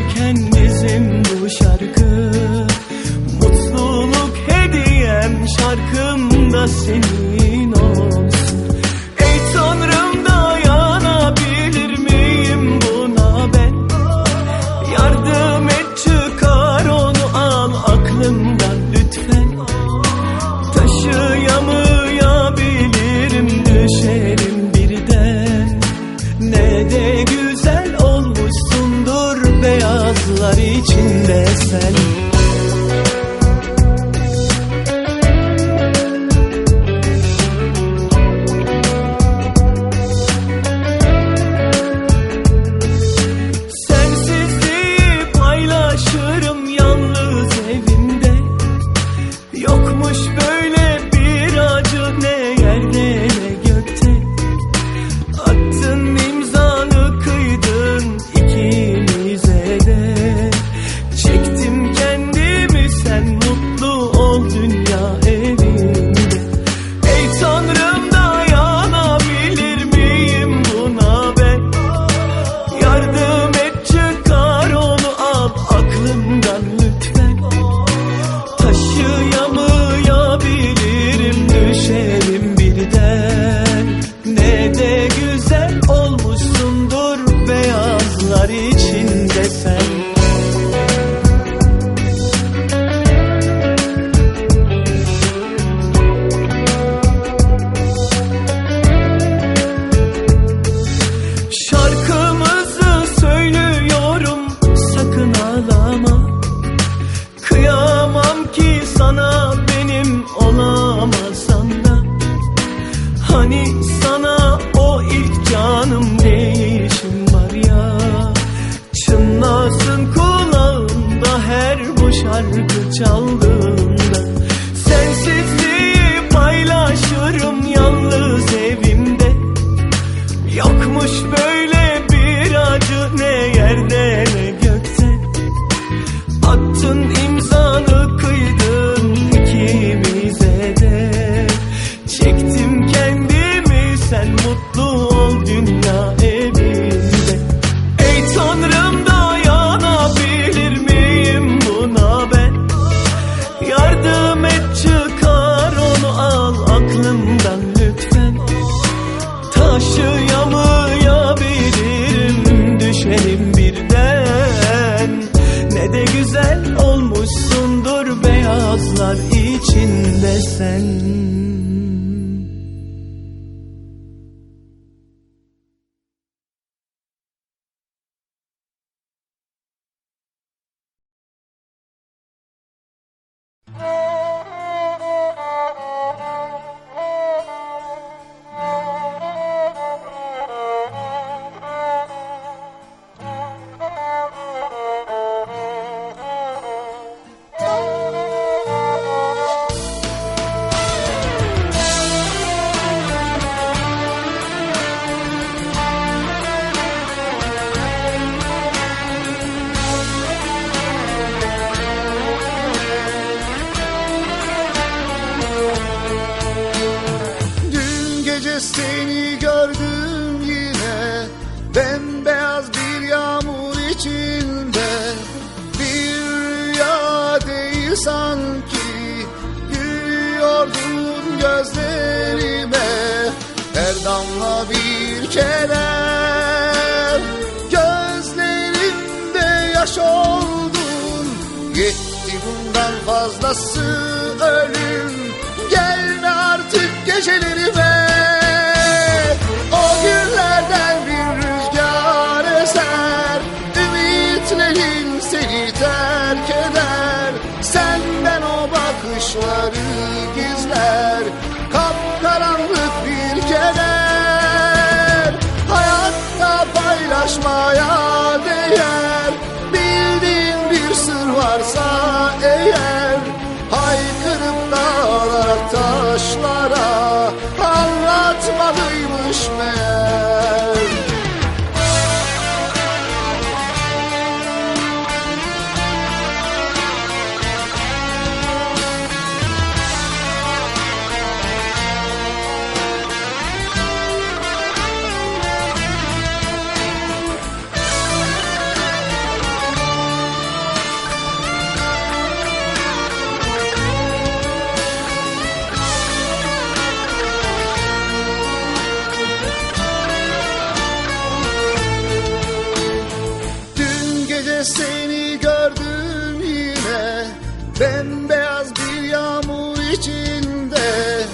yazarken bizim bu şarkı? Mutluluk hediyem şarkımda seni Yokmuş böyle şarkı çaldığında seni gördüm yine. Bembeyaz bir yağmur içinde. Bir rüya değil sanki. Yürüyordun gözlerime. Her damla bir kenar Gözlerimde yaş oldun. Yetti bundan fazlası ölüm. Gelme artık geceleri. Bembeyaz bir yağmur içinde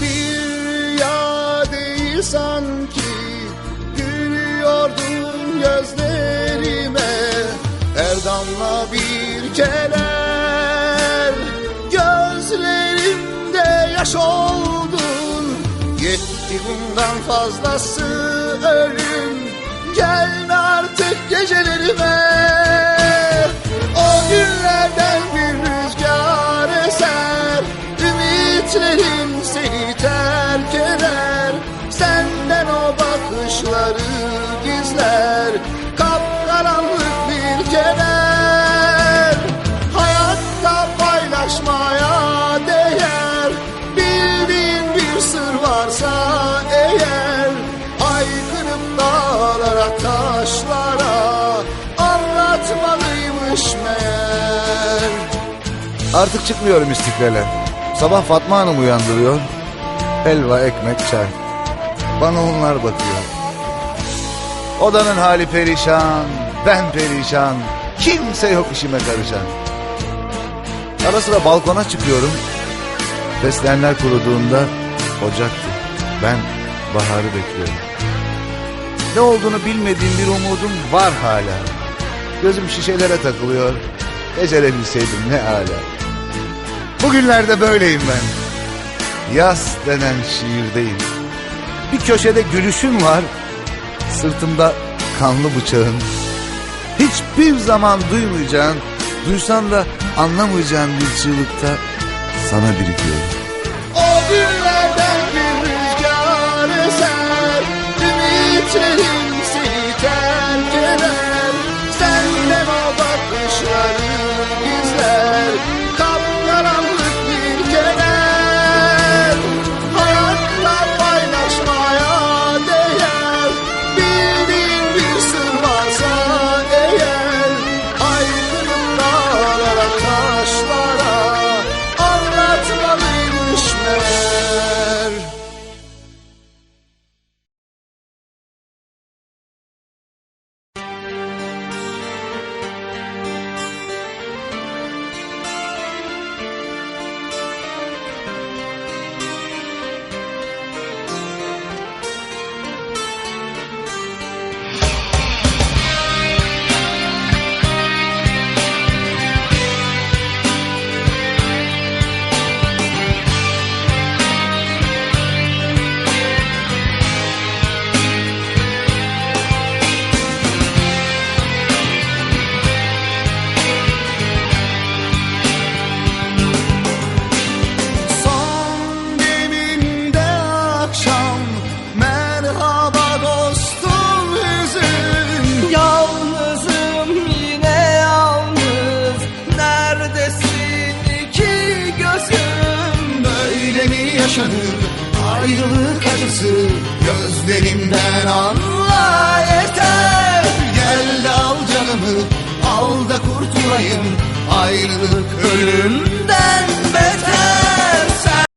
Bir rüya değil sanki. Gülüyordun gözlerime Her damla bir keler. Gözlerimde yaş oldun Yetti bundan fazlası ölüm. Gel artık gecelerime. O günlerden bir Ümitlerim seni terk eder. Senden o bakışları gizler. Kapkaranlık bir keder. Hayatta paylaşmaya değer. Bildiğin bir sır varsa eğer Aykırıp dağlara taşlara Anlatmalıymış meğer. Artık çıkmıyorum istiklale. Sabah Fatma Hanım uyandırıyor. Helva, ekmek, çay. Bana onlar bakıyor. Odanın hali perişan, ben perişan. Kimse yok işime karışan. Ara sıra balkona çıkıyorum. Fesleğenler kuruduğunda ocaktı. Ben baharı bekliyorum. Ne olduğunu bilmediğim bir umudum var hala. Gözüm şişelere takılıyor. Becerebilseydim ne hala. Bugünlerde böyleyim ben. Yaz denen şiirdeyim. Bir köşede gülüşün var. Sırtımda kanlı bıçağın. Hiçbir zaman duymayacağın, duysan da anlamayacağın bir çığlıkta sana birikiyorum. O günlerden bir rüzgar eser Ümitlerim yaşanır ayrılık acısı Gözlerimden anla yeter. Gel de al canımı al da kurtulayım. Ayrılık ölümden